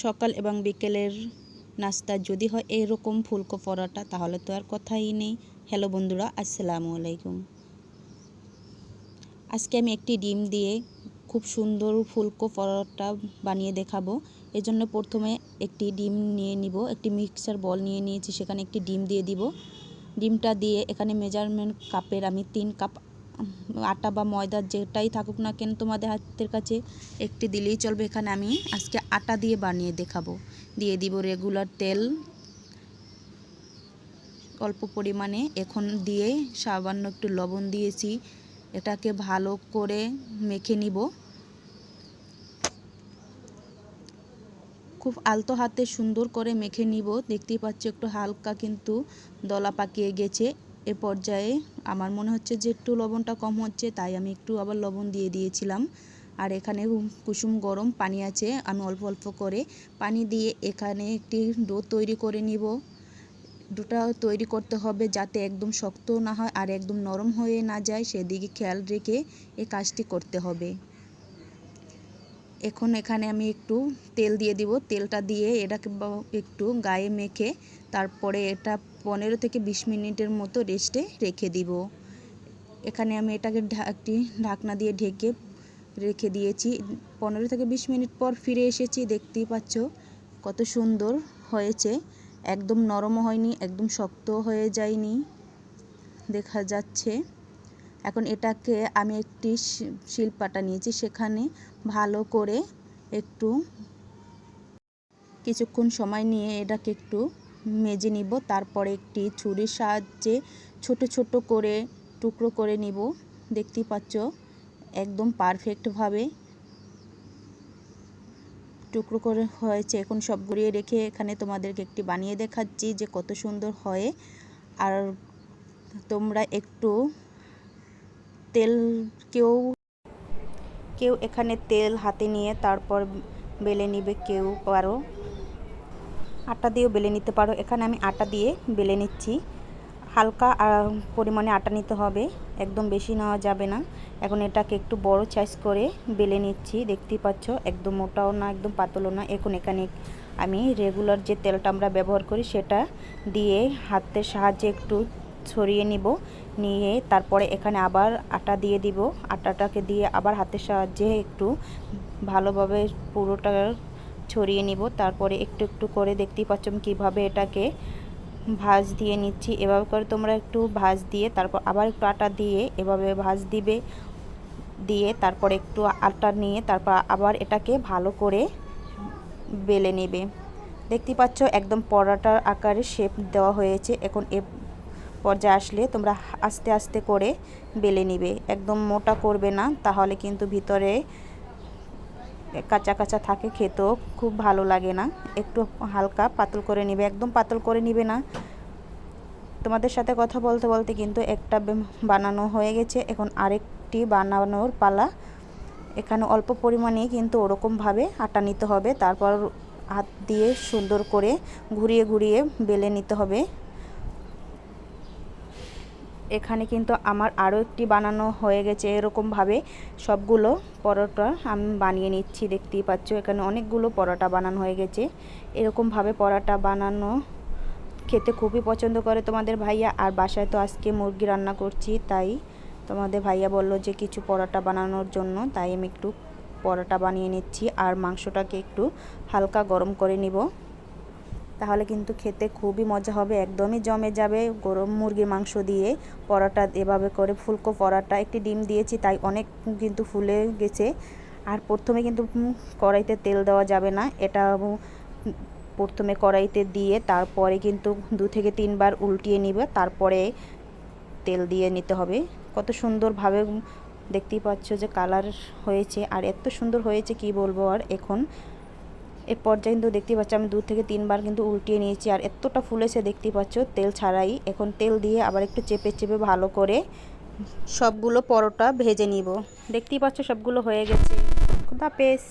সকাল এবং বিকেলের নাস্তা যদি হয় এরকম ফুলকো পরোটা, তাহলে তো আর কথাই নেই। হ্যালো বন্ধুরা, আসসালামু আলাইকুম। আজকে আমি একটি ডিম দিয়ে খুব সুন্দর ফুলকো পরোটা বানিয়ে দেখাবো। এজন্য প্রথমে একটি ডিম নিয়ে নিব, একটি মিক্সার বল নিয়ে নিয়েছি, সেখানে একটি ডিম দিয়ে দিব। ডিমটা দিয়ে এখানে মেজারমেন্ট কাপের আমি তিন কাপ আটা বা ময়দা যেটাই থাকুক না কেন তোমাদের হাতের কাছে একটি দিলেই চলবে। এখানে আমি আজকে আটা দিয়ে বানিয়ে দেখাবো। দিয়ে দিব রেগুলার তেল। অল্প পরিমাণে এখন দিয়ে সামান্য একটু লবণ দিয়েছি। এটাকে ভালো করে মেখে নিব। খুব আলতো হাতে সুন্দর করে মেখে নিব। দেখতেই পাচ্ছ একটু হালকা কিন্তু দলা পাকিয়ে গেছে। এ পর্যায়ে আমার মনে হচ্ছে যে একটু লবণটা কম হচ্ছে, তাই আমি একটু আবার লবণ দিয়ে দিয়েছিলাম। আর এখানে কুসুম গরম পানি আছে, আমি অল্প অল্প করে পানি দিয়ে এখানে একটি ডো তৈরি করে নিব। ডোটা তৈরি করতে হবে যাতে একদম শক্ত না হয় আর একদম নরম হয়ে না যায়, সেদিকে খেয়াল রেখে এই কাজটি করতে হবে। এখন এখানে আমি একটু তেল দিয়ে দিব। তেলটা দিয়ে এটাকে একটু গায়ে মেখে তারপরে এটা পনেরো থেকে বিশ মিনিটের মতো রেস্টে রেখে দিব। এখানে আমি এটাকে একটি ঢাকনা দিয়ে ঢেকে রেখে দিয়েছি। পনেরো থেকে বিশ মিনিট পর ফিরে এসেছি। দেখতেই পাচ্ছ কত সুন্দর হয়েছে। একদম নরমও হয়নি, একদম শক্ত হয়ে যায়নি। দেখা যাচ্ছে। এখন এটাকে আমি একটি শিলপাটা নিয়েছি। সেখানে ভালো করে একটু কিছুক্ষণ সময় নিয়ে এটাকে একটু মেজে নিব। তারপরে একটি ছুরির সাহায্যে ছোট ছোট করে টুকরো করে নিব। দেখতেই পাচ্ছ, একদম পারফেক্টভাবে টুকরো করে হয়েছে। এখন সব গড়িয়ে রেখে এখানে তোমাদেরকে একটি বানিয়ে দেখাচ্ছি যে কত সুন্দর হয়। আর তোমরা একটু তেল কেউ কেউ এখানে তেল হাতে নিয়ে তারপর বেলে নিবে কেউ পারো আটা দিয়েও বেলে নিতে পারো। এখানে আমি আটা দিয়ে বেলে নিচ্ছি। হালকা পরিমাণে আটা নিতে হবে। একদম বেশি নেওয়া যাবে না। এখন এটাকে একটু বড় সাইজ করে বেলে নিচ্ছি। দেখতেই পাচ্ছ, একদম মোটাও না, একদম পাতলও না। এখন এখানে আমি রেগুলার যে তেলটা আমরা ব্যবহার করি, সেটা দিয়ে হাতের সাহায্যে একটু ছড়িয়ে নিব, নিয়ে তারপরে এখানে আবার আটা দিয়ে দিব। আটাটাকে দিয়ে আবার হাতের সাহায্যে একটু ভালোভাবে পুরোটা ছড়িয়ে নিব। তারপরে একটু একটু করে দেখতেই পাচ্ছ কীভাবে এটাকে ভাজ দিয়ে নিচ্ছি। এভাবে করে তোমরা একটু ভাজ দিয়ে তারপর আবার একটু আটা দিয়ে এভাবে ভাজ দিবে, দিয়ে তারপর একটু আটা নিয়ে তারপর আবার এটাকে ভালো করে বেলে নেবে। দেখতে পাচ্ছ একদম পরাটার আকারে শেপ দেওয়া হয়েছে। এখন পর্যায়ে আসলে তোমরা আস্তে আস্তে করে বেলে নিবে। একদম মোটা করবে না, তাহলে কিন্তু ভিতরে কাঁচা কাঁচা থাকে, খেতেও খুব ভালো লাগে না। একটু হালকা পাতল করে নিবে, একদম পাতল করে নিবে না। তোমাদের সাথে কথা বলতে বলতে কিন্তু একটা বানানো হয়ে গেছে। এখন আরেকটি বানানোর পালা। এখানে অল্প পরিমাণে কিন্তু ওরকমভাবে আটা নিতে হবে। তারপর হাত দিয়ে সুন্দর করে ঘুরিয়ে ঘুরিয়ে বেলে নিতে হবে। এখানে কিন্তু আমার আরও একটি বানানো হয়ে গেছে এরকমভাবে। সবগুলো পরোটা আমি বানিয়ে নিচ্ছি, দেখতেই পাচ্ছ। এখানে অনেকগুলো পরোটা বানানো হয়ে গেছে। এরকমভাবে পরোটা বানানো খেতে খুবই পছন্দ করে তোমাদের ভাইয়া। আর বাসায় তো আজকে মুরগি রান্না করছি, তাই তোমাদের ভাইয়া বলল যে কিছু পরোটা বানানোর জন্য, তাই আমি একটু পরোটা বানিয়ে নিচ্ছি। আর মাংসটাকে একটু হালকা গরম করে নিব। তাহলে কিন্তু খেতে খুবই মজা হবে, একদমই জমে যাবে। গরম মুরগি মাংস দিয়ে পরোটা এভাবে করে, ফুলকো পরোটা, একটি ডিম দিয়েছি তাই অনেক কিন্তু ফুলে গেছে। আর প্রথমে কিন্তু কড়াইতে তেল দেওয়া যাবে না, এটা প্রথমে কড়াইতে দিয়ে তারপরে কিন্তু দু থেকে তিনবার উল্টিয়ে নিবে, তারপরে তেল দিয়ে নিতে হবে। কত সুন্দরভাবে দেখতেই পাচ্ছ যে কালার হয়েছে, আর এত সুন্দর হয়েছে কি বলব আর, এখন এ পর্যায়ে কিন্তু দেখতে পাচ্ছ আমি দু থেকে তিনবার কিন্তু উল্টিয়ে নিয়েছি। আর এতটা ফুলেছে দেখতে পাচ্ছ, তেল ছাড়াই। এখন তেল দিয়ে আবার একটু চেপে চেপে ভালো করে সবগুলো পরোটা ভেজে নিব। দেখতেই পাচ্ছ সবগুলো হয়ে গেছে। খুদা পেস